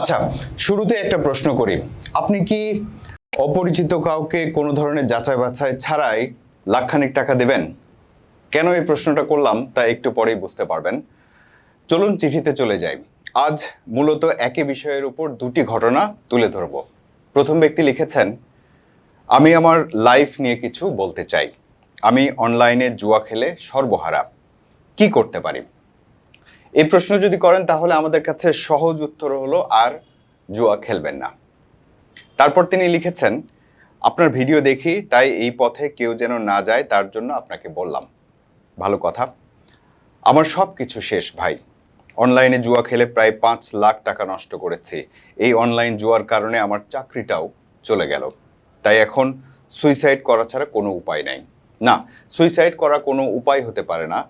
আচ্ছা শুরুতে একটা প্রশ্ন করি। আপনি কি অপরিচিত কাউকে কোনো ধরনের যাচাই বাছাই ছাড়াই লাখখানিক টাকা দেবেন? কেন এই প্রশ্নটা করলাম তা একটু পরেই বুঝতে পারবেন। চলুন চিঠিতে চলে যাই। আজ মূলত একই বিষয়ের উপর দুটি ঘটনা তুলে ধরব। প্রথম ব্যক্তি লিখেছেন, আমি আমার লাইফ নিয়ে কিছু বলতে চাই। আমি অনলাইনে জুয়া খেলে সর্বহারা। কি করতে পারি? এই প্রশ্ন যদি করেন, তাহলে আমাদের কাছে সহজ উত্তর হলো, আর জুয়া খেলবেন না। তারপর তিনি লিখেছেন, আপনার ভিডিও দেখি, তাই এই পথে কেউ যেন না যায়, তার জন্য আপনাকে বললাম। ভালো কথা। আমার সব কিছু শেষ, ভাই। অনলাইনে জুয়া খেলে প্রায় পাঁচ লাখ টাকা নষ্ট করেছি। এই অনলাইন জুয়ার কারণে আমার চাকরিটাও চলে গেল। তাই এখন সুইসাইড করা ছাড়া কোনো উপায় নাই। না, সুইসাইড করা কোনো উপায় হতে পারে না।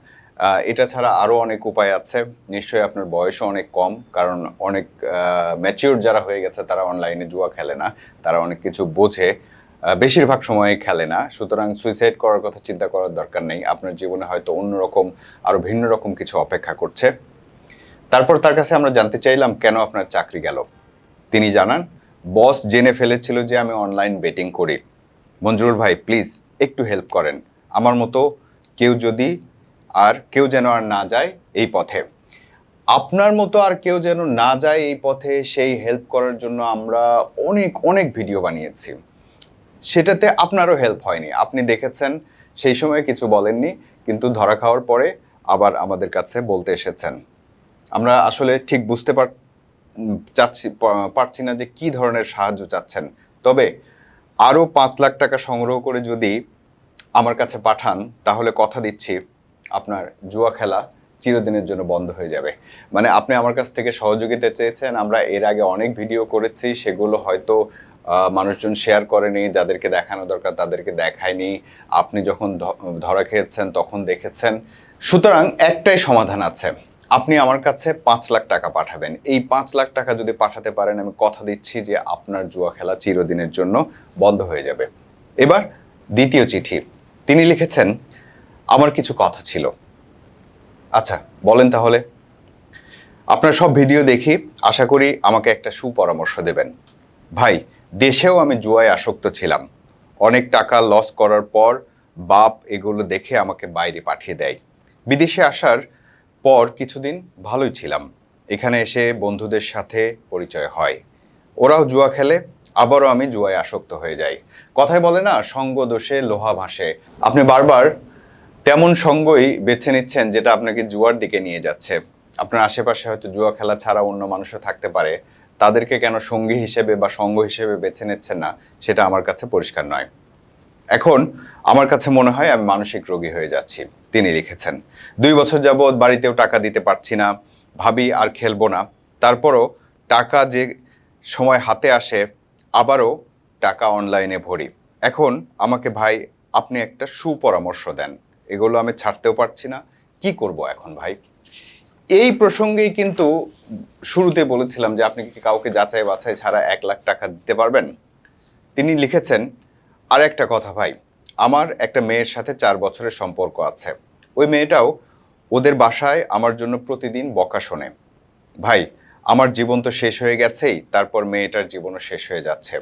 এটা ছাড়া আরও অনেক উপায় আছে। নিশ্চয়ই আপনার বয়সও অনেক কম, কারণ অনেক ম্যাচিওর যারা হয়ে গেছে, তারা অনলাইনে জুয়া খেলে না। তারা অনেক কিছু বোঝে। বেশিরভাগ সময়ে খেলে না। সুতরাং সুইসাইড করার কথা চিন্তা করার দরকার নেই। আপনার জীবনে হয়তো অন্যরকম আরও ভিন্ন রকম কিছু অপেক্ষা করছে। তারপর তার কাছে আমরা জানতে চাইলাম, কেন আপনার চাকরি গেল? তিনি জানান বস জেনে ফেলেছিল যে আমি অনলাইন বেটিং করি। মঞ্জুর ভাই প্লিজ একটু হেল্প করেন। আমার মতো কেউ যদি আর কেউ যেন আর না যায় এই পথে। আপনার মতো আর কেউ যেন না যায় এই পথে, সেই হেল্প করার জন্য আমরা অনেক অনেক ভিডিও বানিয়েছি। সেটাতে আপনারও হেল্প হয়নি। আপনি দেখেছেন, সেই সময় কিছু বলেননি, কিন্তু ধরা খাওয়ার পরে আবার আমাদের কাছে বলতে এসেছেন। আমরা আসলে ঠিক বুঝতে পার চাচ্ছি পারছি না যে কি ধরনের সাহায্য চাচ্ছেন। তবে আরও পাঁচ লাখ টাকা সংগ্রহ করে যদি আমার কাছে পাঠান, তাহলে কথা দিচ্ছি। আপনার জুয়া খেলা চিরদিনের জন্য বন্ধ হয়ে যাবে। মানে আপনি আমার কাছ থেকে সহযোগিতা চেয়েছেন, আমরা এর আগে অনেক ভিডিও করেছি, সেগুলো হয়তো মানুষজন শেয়ার করেনি, যাদেরকে দেখানো দরকার তাদেরকে দেখায়নি। আপনি যখন ধরা খেয়েছেন তখন দেখেছেন। সুতরাং একটাই সমাধান আছে, আপনি আমার কাছে পাঁচ লাখ টাকা পাঠাবেন। এই পাঁচ লাখ টাকা যদি পাঠাতে পারেন, আমি কথা দিচ্ছি যে আপনার জুয়া খেলা চিরদিনের জন্য বন্ধ হয়ে যাবে। এবার দ্বিতীয় চিঠি, তিনি লিখেছেন আমার কিছু কথা ছিল। আচ্ছা বলেন তাহলে। আপনার সব ভিডিও দেখি, আশা করি আমাকে একটা সুপরামর্শ দেবেন। ভাই, দেশেও আমি জুয়ায় আসক্ত ছিলাম। অনেক টাকা লস করার পর বাপ এগুলো দেখে আমাকে বাইরে পাঠিয়ে দেয়। বিদেশে আসার পর কিছুদিন ভালোই ছিলাম। এখানে এসে বন্ধুদের সাথে পরিচয় হয়। ওরাও জুয়া খেলে, আবারও আমি জুয়ায় আসক্ত হয়ে যাই। কথায় বলে না, সঙ্গ দোষে লোহা ভাসে। আপনি বারবার তেমন সঙ্গই বেছে নিচ্ছেন যেটা আপনাকে জুয়ার দিকে নিয়ে যাচ্ছে। আপনার আশেপাশে হয়তো জুয়া খেলা ছাড়া অন্য মানুষও থাকতে পারে। তাদেরকে কেন সঙ্গী হিসেবে বা সঙ্গ হিসেবে বেছে নিচ্ছেন না, সেটা আমার কাছে পরিষ্কার নয়। এখন আমার কাছে মনে হয় আমি মানসিক রোগী হয়ে যাচ্ছি, তিনি লিখেছেন। দুই বছর যাবৎ বাড়িতেও টাকা দিতে পারছি না, ভাবি আর খেলব না। তারপরও টাকা যে সময় হাতে আসে, আবারও টাকা অনলাইনে ভরি। এখন আমাকে ভাই, আপনি একটা সুপরামর্শ দেন। এগুলো আমি ছাড়তেও পারছি না। কি করব এখন ভাই? এই প্রসঙ্গেই কিন্তু শুরুতে বলেছিলাম যে আপনি কি কাউকে যাচাই বাছাই ছাড়া এক লাখ টাকা দিতে পারবেন? তিনি লিখেছেন আর একটা কথা ভাই, আমার একটা মেয়ের সাথে চার বছরের সম্পর্ক আছে। ওই মেয়েটাও ওদের বাসায় আমার জন্য প্রতিদিন বকা শোনে। ভাই, আমার জীবন তো শেষ হয়ে গেছেই, তারপর মেয়েটার জীবনও শেষ হয়ে যাচ্ছে।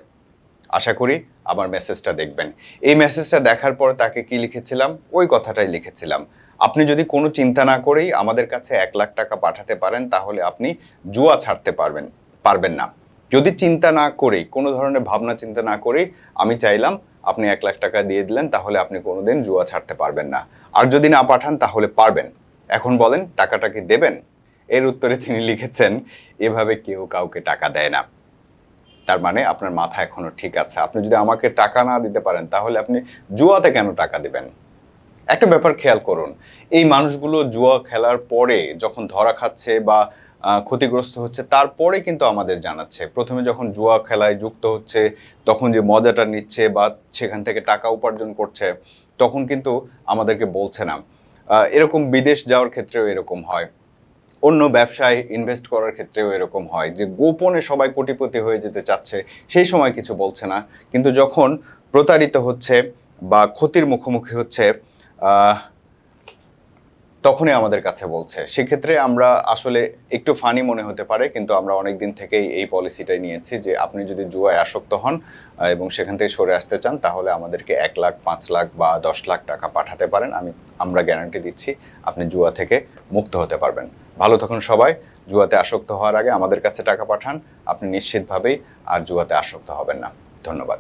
আশা করি আমার মেসেজটা দেখবেন। এই মেসেজটা দেখার পর তাকে কি লিখেছিলাম? ওই কথাটাই লিখেছিলাম। আপনি যদি কোনো চিন্তা না করেই আমাদের কাছে এক লাখ টাকা পাঠাতে পারেন, তাহলে আপনি জুয়া ছাড়তে পারবেন পারবেন না। যদি চিন্তা না করেই, কোনো ধরনের ভাবনা চিন্তা না করেই আমি চাইলাম, আপনি এক লাখ টাকা দিয়ে দিলেন, তাহলে আপনি কোনোদিন জুয়া ছাড়তে পারবেন না। আর যদি না পাঠান, তাহলে পারবেন। এখন বলেন, টাকাটা কি দেবেন? এর উত্তরে তিনি লিখেছেন, এভাবে কেউ কাউকে টাকা দেয় না। তার মানে আপনার মাথা এখনও ঠিক আছে। আপনি যদি আমাকে টাকা না দিতে পারেন, তাহলে আপনি জুয়াতে কেন টাকা দিবেন? একটা ব্যাপার খেয়াল করুন, এই মানুষগুলো জুয়া খেলার পরে যখন ধরা খাচ্ছে বা ক্ষতিগ্রস্ত হচ্ছে, তারপরে কিন্তু আমাদের জানাচ্ছে। প্রথমে যখন জুয়া খেলায় যুক্ত হচ্ছে, তখন যে মজাটা নিচ্ছে বা সেখান থেকে টাকা উপার্জন করছে, তখন কিন্তু আমাদেরকে বলছে না। এরকম বিদেশ যাওয়ার ক্ষেত্রেও এরকম হয়। অন্য ব্যবসায় ইনভেস্ট করার ক্ষেত্রেও এরকম হয় যে গোপনে সবাই কোটিপতি হয়ে যেতে চাচ্ছে, সেই সময় কিছু বলছে না। কিন্তু যখন প্রতারিত হচ্ছে বা ক্ষতির মুখোমুখি হচ্ছে তখনই আমাদের কাছে বলছে। সেক্ষেত্রে আমরা আসলে একটু ফানি মনে হতে পারে, কিন্তু আমরা অনেক দিন থেকেই এই পলিসিটাই নিয়েছি যে আপনি যদি জুয়ায় আসক্ত হন এবং সেখান থেকে সরে আসতে চান, তাহলে আমাদেরকে এক লাখ, পাঁচ লাখ বা দশ লাখ টাকা পাঠাতে পারেন। আমি আমরা গ্যারান্টি দিচ্ছি আপনি জুয়া থেকে মুক্ত হতে পারবেন। ভালো থাকুন সবাই, জুয়াতে আসক্ত হওয়ার আগে আমাদের কাছে টাকা পাঠান, আপনি নিশ্চিতভাবেই আর জুয়াতে আসক্ত হবেন না। ধন্যবাদ।